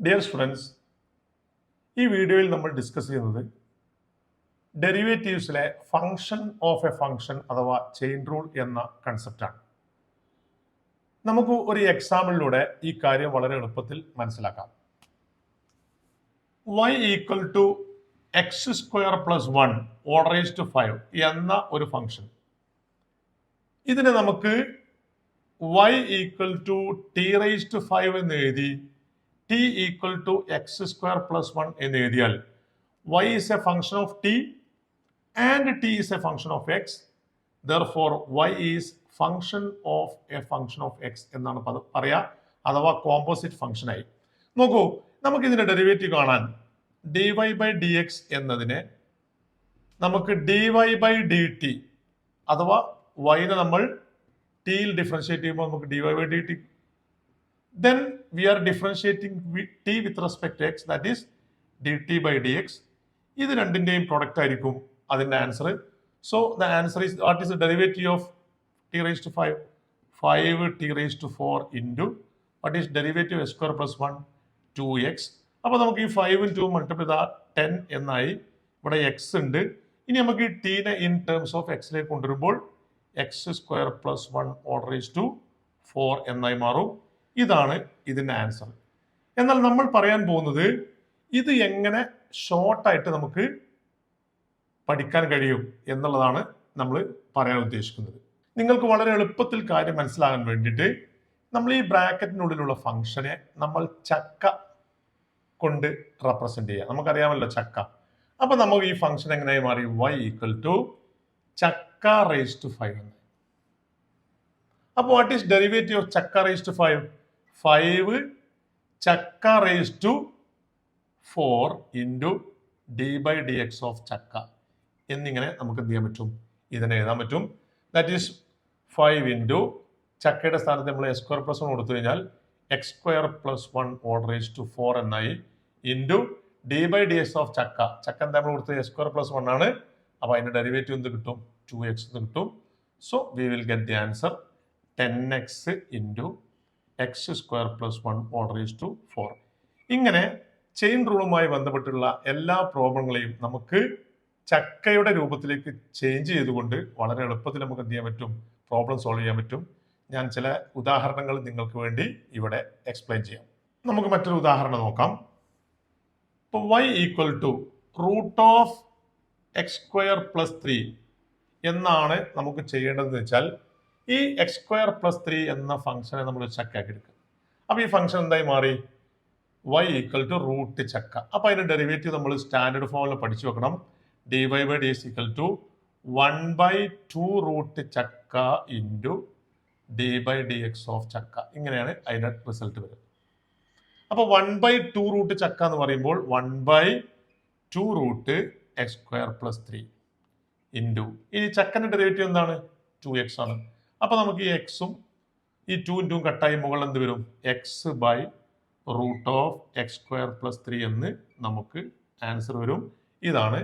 Dear students ഈ വീഡിയോയിൽ നമ്മൾ ഡിസ്കസ് ചെയ്യുന്നത് ഡെറിവേറ്റീവ്സിലെ ഫങ്ഷൻ ഓഫ് എ ഫങ്ഷൻ അഥവാ ചെയിൻ റൂൾ എന്ന കൺസെപ്റ്റാണ് നമുക്ക് ഒരു എക്സാമ്പിളിലൂടെ ഈ കാര്യം വളരെ എളുപ്പത്തിൽ മനസ്സിലാക്കാം. Y equal to x square plus one ഓർഡറേസ് to five എന്ന ഒരു ഫങ്ഷൻ ഇതിനെ നമുക്ക് y equal to T raised to five എന്ന് എഴുതി T equal to x square plus one എന്ന് എഴുതിയാൽ y y a function of T and T t a function of x therefore y is function of a function of x എന്നാണ് പറയുക പറയാ. അഥവാ composite function ആയി. നോക്കൂ നമുക്ക് ഇതിന്റെ ഡെറിവേറ്റീവ് കാണാൻ d y by d x എന്നതിനെ നമുക്ക് d y by d t അഥവാ വൈനെ നമ്മൾ ടിയിൽ ഡിഫറൻഷിയേറ്റ് ചെയ്യുമ്പോൾ നമുക്ക് d y by d t then we are differentiating t with respect to x that is dt by dx. ഇത് രണ്ടിന്റെയും പ്രൊഡക്റ്റ് ആയിരിക്കും അതിന്റെ answer so the answer is what is the derivative of t raise to five five t raise to four into what is derivative s square plus one two x അപ്പോൾ നമുക്ക് ഈ ഫൈവും to multiple ചെയ്താൽ ten എന്നായി ഇവിടെ X ഉണ്ട്. ഇനി നമുക്ക് ഈ ടീനെ ഇൻ ടേംസ് ഓഫ് എക്സിലേക്ക് കൊണ്ടുവരുമ്പോൾ x square plus one order is to four എന്നായി മാറും. ഇതാണ് ഇതിന്റെ ആൻസർ എന്നാൽ നമ്മൾ പറയാൻ പോകുന്നത് ഇത് എങ്ങനെ ഷോർട്ടായിട്ട് നമുക്ക് പഠിക്കാൻ കഴിയും എന്നുള്ളതാണ് നമ്മൾ പറയാൻ ഉദ്ദേശിക്കുന്നത്. നിങ്ങൾക്ക് വളരെ എളുപ്പത്തിൽ കാര്യം മനസ്സിലാകാൻ വേണ്ടിയിട്ട് നമ്മൾ ഈ ബ്രാക്കറ്റിനുള്ളിലുള്ള ഫംഗ്ഷനെ നമ്മൾ ചക്ക കൊണ്ട് റെപ്രസെന്റ് ചെയ്യാം. നമുക്കറിയാമല്ലോ ചക്ക. അപ്പൊ നമുക്ക് ഈ ഫംഗ്ഷൻ എങ്ങനെയായി മാറി? വൈ ഈക്വൽ ടു ചക്ക റേസ് ടു ഫൈവ് അപ്പോൾ വാട്ട് ഈസ് ഡെറിവേറ്റീവ് ഓഫ് ചക്ക റേസ് ടു ഫൈവ് ഫൈവ് ചക്ക raise to four into d by d x of ചക്ക. എന്നിങ്ങനെ നമുക്ക് എന്ത് ചെയ്യാൻ പറ്റും? ഇതിനെ എഴുതാൻ പറ്റും. ദാറ്റ് ഈസ് ഫൈവ് ഇന്റു ചക്കയുടെ സ്ഥാനത്ത് നമ്മൾ എക്സ് സ്ക്വയർ പ്ലസ് വൺ കൊടുത്തു കഴിഞ്ഞാൽ x square plus one order raise to four എന്നായി into d by d x of ചക്ക. ചക്ക എന്താ നമ്മൾ കൊടുത്തത്? എക്സ് സ്ക്വയർ പ്ലസ് വൺ ആണ്. അപ്പോൾ അതിന്റെ ഡെറിവേറ്റീവ് എന്ത് കിട്ടും? ടു എക്സ് എന്ന് കിട്ടും. So we will get the answer ten x into x square plus one order is to four ഇങ്ങനെ ചെയിൻ റൂളുമായി ബന്ധപ്പെട്ടുള്ള എല്ലാ പ്രോബ്ലങ്ങളെയും നമുക്ക് ചക്കയുടെ രൂപത്തിലേക്ക് ചേഞ്ച് ചെയ്തുകൊണ്ട് വളരെ എളുപ്പത്തിൽ നമുക്ക് എന്ത് ചെയ്യാൻ പറ്റും? പ്രോബ്ലം സോൾവ് ചെയ്യാൻ പറ്റും. ഞാൻ ചില ഉദാഹരണങ്ങൾ നിങ്ങൾക്ക് വേണ്ടി ഇവിടെ എക്സ്പ്ലെയിൻ ചെയ്യാം. നമുക്ക് മറ്റൊരു ഉദാഹരണം നോക്കാം. ഇപ്പോൾ y equal to root of x square plus three എന്നാണ് നമുക്ക് ചെയ്യേണ്ടതെന്ന് വെച്ചാൽ ഈ എക്സ് സ്ക്വയർ പ്ലസ് ത്രീ എന്ന ഫംഗ്ഷനെ നമ്മൾ ചക്കാക്കി എടുക്കുക. അപ്പോൾ ഈ ഫംഗ്ഷൻ എന്തായി മാറി? വൈ ഈക്വൽ ടു റൂട്ട് ചക്ക. അപ്പോൾ അതിന്റെ ഡെറിവേറ്റീവ് നമ്മൾ സ്റ്റാൻഡേർഡ് ഫോമിൽ പഠിച്ചു വെക്കണം. D y by d equal to one by two root ചക്ക into d by d x of ചക്ക. ഇങ്ങനെയാണ് അതിന്റെ റിസൾട്ട് വരുന്നത്. അപ്പോൾ വൺ ബൈ ടു റൂട്ട് ചക്ക എന്ന് പറയുമ്പോൾ one by two root x square plus three into ഈ ചക്കന്റെ ഡെറിവേറ്റീവ് എന്താണ്? ടു എക്സ് ആണ്. അപ്പോൾ നമുക്ക് ഈ എക്സും ഈ ടു ഇന്റും കട്ടായി മുകളിൽ എന്ത് വരും? X by root of x square plus three എന്ന് നമുക്ക് ആൻസർ വരും. ഇതാണ്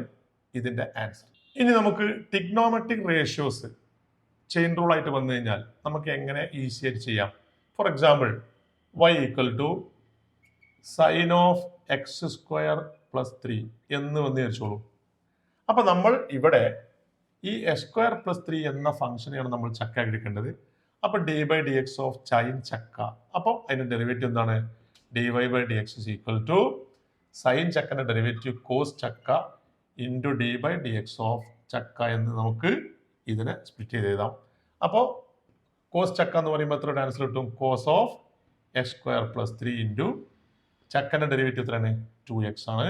ഇതിന്റെ ആൻസർ ഇനി നമുക്ക് ടിഗ്നോമെട്രിക് റേഷ്യോസ് ചെയിൻ റൂൾ ആയിട്ട് വന്നു കഴിഞ്ഞാൽ നമുക്ക് എങ്ങനെ ഈസി ആയിട്ട് ചെയ്യാം? For example y equal to sine of x square plus three എന്ന് വന്ന് വിചാരിച്ചോളൂ. അപ്പം നമ്മൾ ഇവിടെ ഈ എസ് സ്ക്വയർ പ്ലസ് ത്രീ എന്ന ഫംഗ്ഷനെയാണ് നമ്മൾ ചക്ക എടുക്കേണ്ടത്. അപ്പോൾ d by d x of chain ചക്ക. അപ്പോൾ അതിന്റെ ഡെറിവേറ്റീവ് എന്താണ്? D y by d x is equal to sine ചക്കന്റെ ഡെറിവേറ്റീവ് കോസ് ചക്ക into d by d x of ചക്ക എന്ന് നമുക്ക് ഇതിനെ സ്പ്ലിറ്റ് ചെയ്ത് എഴുതാം. അപ്പോൾ കോസ് ചക്ക എന്ന് പറയുമ്പോൾ എത്ര ആൻസർ കിട്ടും? Cos of x square plus three into ചക്കന്റെ ഡെറിവേറ്റീവ് എത്രയാണ്? ടു എക്സ് ആണ്.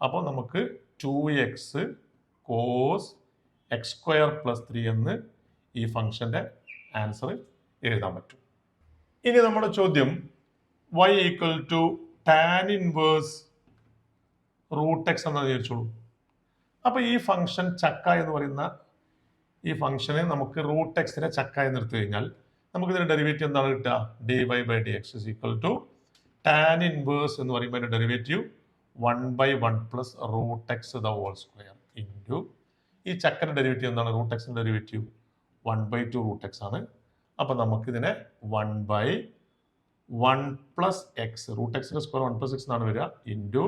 അപ്പോൾ നമുക്ക് two x cos x square plus three എന്ന് ഈ ഫംഗ്ഷന്റെ ആൻസർ എഴുതാൻ പറ്റും. ഇനി നമ്മുടെ ചോദ്യം y equal to tan inverse root x എന്ന് വിചാരിച്ചോളൂ. അപ്പോൾ ഈ ഫംഗ്ഷൻ ചക്ക എന്ന് പറയുന്ന ഈ ഫംഗ്ഷന് നമുക്ക് റൂട്ട് എക്സിനെ ചക്ക എന്ന് എടുത്തു കഴിഞ്ഞാൽ നമുക്ക് ഇതിന്റെ ഡെറിവേറ്റീവ് എന്താണ് കിട്ടുക? D y by d x is equal to tan inverse എന്ന് പറയുമ്പോൾ അതിന്റെ derivative one by one plus root x the whole square into ഈ ചക്കര ഡെറിവേറ്റീവ് എന്താണ്? റൂട്ട് എക്സിന്റെ derivative one by two root x ആണ്. അപ്പോൾ നമുക്കിതിനെ one by one plus x root എക്സിന്റെ സ്ക്വയർ വൺ പ്ലസ് എക്സ് എന്നാണ് വരിക ഇന്റു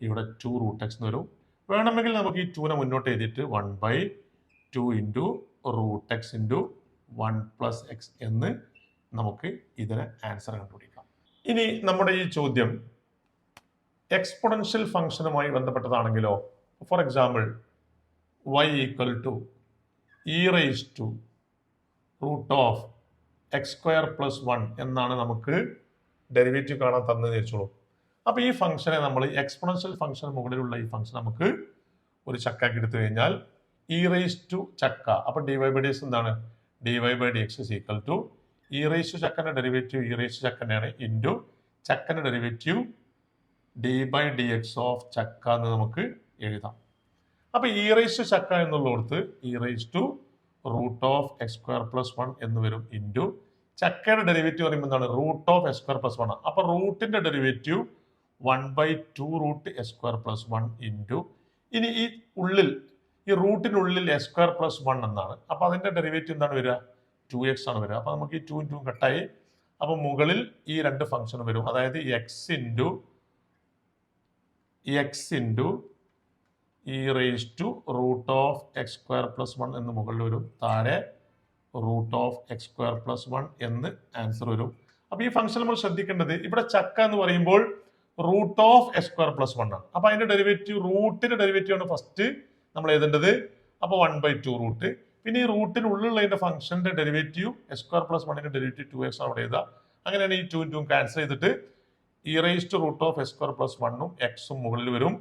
ഇവിടെ ടു റൂട്ട് എക്സ് എന്ന് വരും. വേണമെങ്കിൽ നമുക്ക് ഈ ടൂനെ മുന്നോട്ട് എഴുതിയിട്ട് one by two into root x into one plus x എന്ന് നമുക്ക് ഇതിനെ ആൻസർ കണ്ടുപിടിക്കാം. ഇനി നമ്മുടെ ഈ ചോദ്യം എക്സ്പൊണൻഷ്യൽ ഫംഗ്ഷനുമായി ബന്ധപ്പെട്ടതാണെങ്കിലോ? For example y equal to e raise to root of x square plus one എന്നാണ് നമുക്ക് ഡെറിവേറ്റീവ് കാണാൻ തന്നത് വെച്ചോളൂ. അപ്പോൾ ഈ ഫംഗ്ഷനെ നമ്മൾ എക്സ്പൊണൻഷ്യൽ ഫംഗ്ഷൻ മുകളിലുള്ള ഈ ഫംഗ്ഷൻ നമുക്ക് ഒരു ചക്കാക്കി എടുത്തു കഴിഞ്ഞാൽ ഇ റേസ് ടു ചക്ക. അപ്പോൾ d y by d x എന്താണ്? D y by d x equal to e raise to ചക്കന്റെ ഡെറിവേറ്റീവ് ഇ റേസ് ടു ചക്കന്റെയാണ് ഇന്റു ചക്കന്റെ derivative d by d x of ചക്ക എന്ന് നമുക്ക് എഴുതാം. അപ്പോൾ ഈ റേസ് ടു ചക്ക എന്നുള്ളടത്ത് raise to root of x square plus one എന്ന് വരും ഇന്റു ചക്കയുടെ ഡെറിവേറ്റീവ് പറയുമ്പോൾ എന്താണ്? Root of x square plus one അപ്പോൾ റൂട്ടിന്റെ derivative one by two root x square plus one into ഇനി ഈ ഉള്ളിൽ ഈ റൂട്ടിനുള്ളിൽ എക്സ് സ്ക്വയർ പ്ലസ് വൺ എന്നാണ്. അപ്പോൾ അതിന്റെ ഡെറിവേറ്റീവ് എന്താണ് വരിക? ടു എക്സ് ആണ് വരിക. അപ്പോൾ നമുക്ക് ഈ ടു ഇന്റു കട്ടായി. അപ്പോൾ മുകളിൽ ഈ രണ്ട് ഫംഗ്ഷൻ വരും. അതായത് x into x into e raise to root of x square plus one എന്ന് മുകളിൽ വരും. താഴെ root of x square plus one എന്ന് ആൻസർ വരും. അപ്പോൾ ഈ ഫംഗ്ഷൻ നമ്മൾ ശ്രദ്ധിക്കേണ്ടത് ഇവിടെ ചക്ക എന്ന് പറയുമ്പോൾ root of x square plus one ആണ്. അപ്പോൾ അതിന്റെ ഡെറിവേറ്റീവ് റൂട്ടിന്റെ ഡെറിവേറ്റീവ് ആണ് ഫസ്റ്റ് നമ്മൾ എഴുതേണ്ടത്. അപ്പോൾ വൺ ബൈ ടു റൂട്ട് പിന്നെ ഈ റൂട്ടിനുള്ളിലുള്ളതിന്റെ ഫംഗ്ഷന്റെ ഡെറിവേറ്റീവ് എക്സ് സ്ക്വയർ പ്ലസ് വണ്ണിന്റെ ഡെറിവേറ്റീവ് ടു എക്സ് ആണ് അവിടെ എഴുതുക. അങ്ങനെയാണ് ഈ ടു ടു ക്യാൻസൽ ചെയ്തിട്ട് e raise to root of x square plus വണ്ണും എക്സും മുകളിൽ വരും.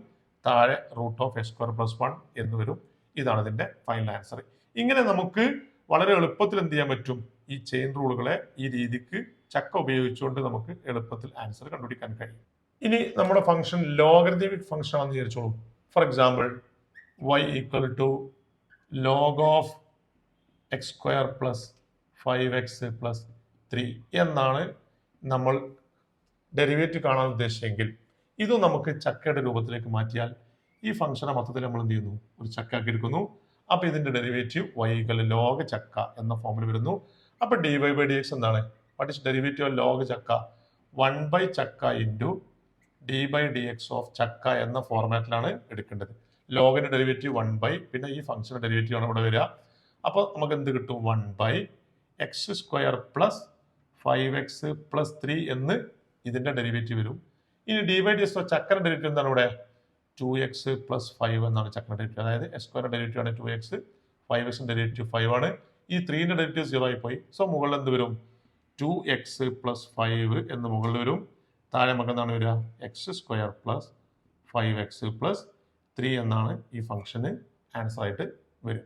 താഴെ root of x square plus one എന്ന് വരും. ഇതാണ് ഇതിന്റെ ഫൈനൽ ആൻസർ ഇങ്ങനെ നമുക്ക് വളരെ എളുപ്പത്തിൽ എന്ത് ചെയ്യാൻ പറ്റും? ഈ ചെയിൻ റൂളുകളെ ഈ രീതിക്ക് ചക്ക ഉപയോഗിച്ചുകൊണ്ട് നമുക്ക് എളുപ്പത്തിൽ ആൻസർ കണ്ടുപിടിക്കാൻ കഴിയും. ഇനി നമ്മുടെ ഫംഗ്ഷൻ ലോഗരിതമിക് ഫംഗ്ഷൻ ആണെന്ന് വിചാരിച്ചോളൂ. For example y equal to log of x square plus five x plus three എന്നാണ് നമ്മൾ ഡെറിവേറ്റീവ് കാണാൻ ഉദ്ദേശിച്ചെങ്കിൽ ഇത് നമുക്ക് ചക്കയുടെ രൂപത്തിലേക്ക് മാറ്റിയാൽ ഈ ഫംഗ്ഷനെ മൊത്തത്തിൽ നമ്മൾ എന്ത് ചെയ്യുന്നു? ഒരു ചക്ക ആക്കി എടുക്കുന്നു. അപ്പൊ ഇതിന്റെ ഡെറിവേറ്റീവ് വൈകൽ ലോഗ ചക്ക എന്ന ഫോമിൽ വരുന്നു. അപ്പൊ d y by d x എന്താണ്? What is derivative of log ചക്ക? വൺ ബൈ ചക്ക into d by d x of ചക്ക എന്ന ഫോർമാറ്റിലാണ് എടുക്കേണ്ടത്. ലോഗിന്റെ ഡെറിവേറ്റീവ് വൺ ബൈ പിന്നെ ഈ ഫംഗ്ഷന്റെ ഡെറിവേറ്റീവ് ആണ് ഇവിടെ വരിക. അപ്പോൾ നമുക്ക് എന്ത് കിട്ടും? One by x square plus five x plus three എന്ന് ഇതിന്റെ ഡെറിവേറ്റീവ് വരും. ഇനി ഡി ബൈ ഡി എക്സ് ചക്കര ഡെറിവേറ്റീവ് എന്താണ് ഇവിടെ? ടു എക്സ് പ്ലസ് ഫൈവ് എന്നാണ് ചക്കര ഡെറിവേറ്റീവ് അതായത് എക്സ് സ്ക്വയർ ഡെറിവേറ്റീവ് ആണ് ടു എക്സ് ഫൈവ് എക്സിന്റെ ഡെറിവേറ്റീവ് ഫൈവ് ആണ്. ഈ ത്രീന്റെ ഡെറിവേറ്റീവ് സീറോ ആയി പോയി സോ മുകളിൽ എന്ത് വരും? ടു എക്സ് പ്ലസ് ഫൈവ് എന്ന് മുകളിൽ വരും. താഴെ നമുക്ക് എന്താണ് വരിക? X square plus five x plus three എന്നാണ് ഈ ഫംഗ്ഷന് ആൻസർ ആയിട്ട് വരും